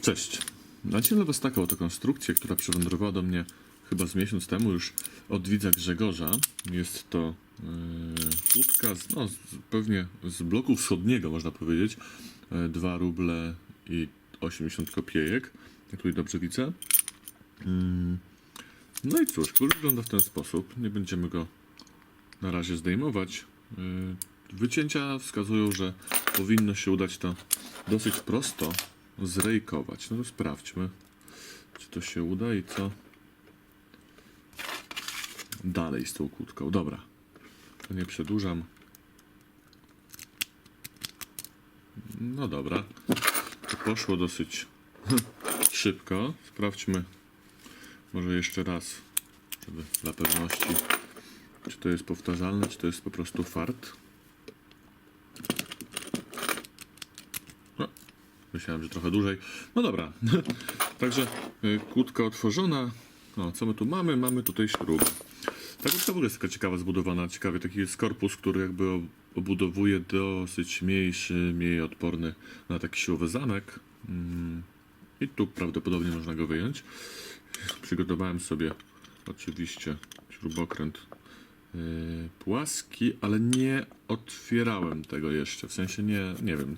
Cześć. Na ciele was taką oto konstrukcję, która przywędrowała do mnie chyba z miesiąc temu już od widza Grzegorza. Jest to yy, łódka z, no, z, pewnie z bloku wschodniego, można powiedzieć. 2 ruble i 80 kopiejek, jak tutaj dobrze widzę. Mm. No i cóż, kurs wygląda w ten sposób. Nie będziemy go na razie zdejmować. Yy, Wycięcia wskazują, że powinno się udać to dosyć prosto zrejkować. No to sprawdźmy, czy to się uda i co dalej z tą kłódką. Dobra, to nie przedłużam. No dobra, to poszło dosyć szybko. Sprawdźmy może jeszcze raz, żeby dla pewności, czy to jest powtarzalne, czy to jest po prostu fart. Myślałem, że trochę dłużej. No dobra, także y, kłódka otworzona. Co my tu mamy? Mamy tutaj śrubę. Ta kłódka w ogóle jest taka ciekawa zbudowana. Ciekawie, taki jest korpus, który jakby ob- obudowuje dosyć mniejszy, mniej odporny na taki siłowy zamek. Mm, I tu prawdopodobnie można go wyjąć. Przygotowałem sobie oczywiście śrubokręt yy, płaski, ale nie otwierałem tego jeszcze. W sensie nie, nie wiem.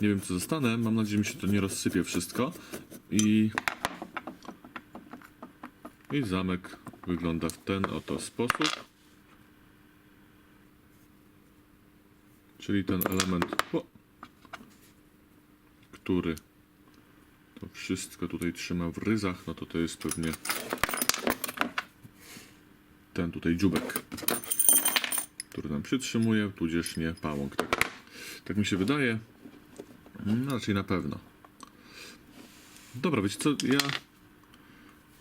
Nie wiem co zostanę. Mam nadzieję, że mi się to nie rozsypie wszystko. I, i zamek wygląda w ten oto sposób. Czyli ten element, który to wszystko tutaj trzyma w ryzach, no to to jest pewnie ten tutaj dziubek, który nam przytrzymuje, tudzież nie pałąk. Tak, tak mi się wydaje. No, raczej na pewno. Dobra, wiecie co, ja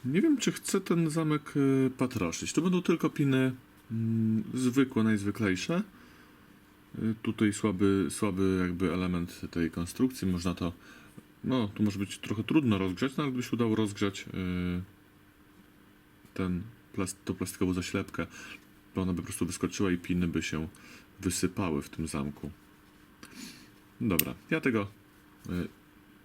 nie wiem, czy chcę ten zamek y, patroszyć. To będą tylko piny mm, zwykłe, najzwyklejsze. Y, Tutaj słaby, słaby jakby element tej konstrukcji. Można to, no tu może być trochę trudno rozgrzać, no ale gdyby się udało rozgrzać y, ten, plast, tą plastikową zaślepkę, to ona by po prostu wyskoczyła i piny by się wysypały w tym zamku. Dobra, ja tego y,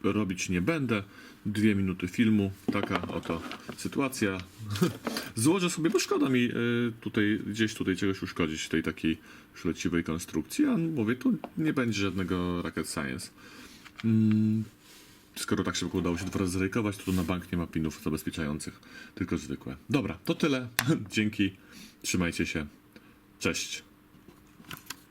robić nie będę. Dwie minuty filmu, taka oto sytuacja. Złożę sobie, bo szkoda mi y, tutaj, gdzieś tutaj czegoś uszkodzić tej takiej szleciwej konstrukcji, a mówię, tu nie będzie żadnego rocket science. Mm, skoro tak szybko udało się dwa razy zrejkować, to tu na bank nie ma pinów zabezpieczających, tylko zwykłe. Dobra, to tyle. Dzięki, trzymajcie się. Cześć.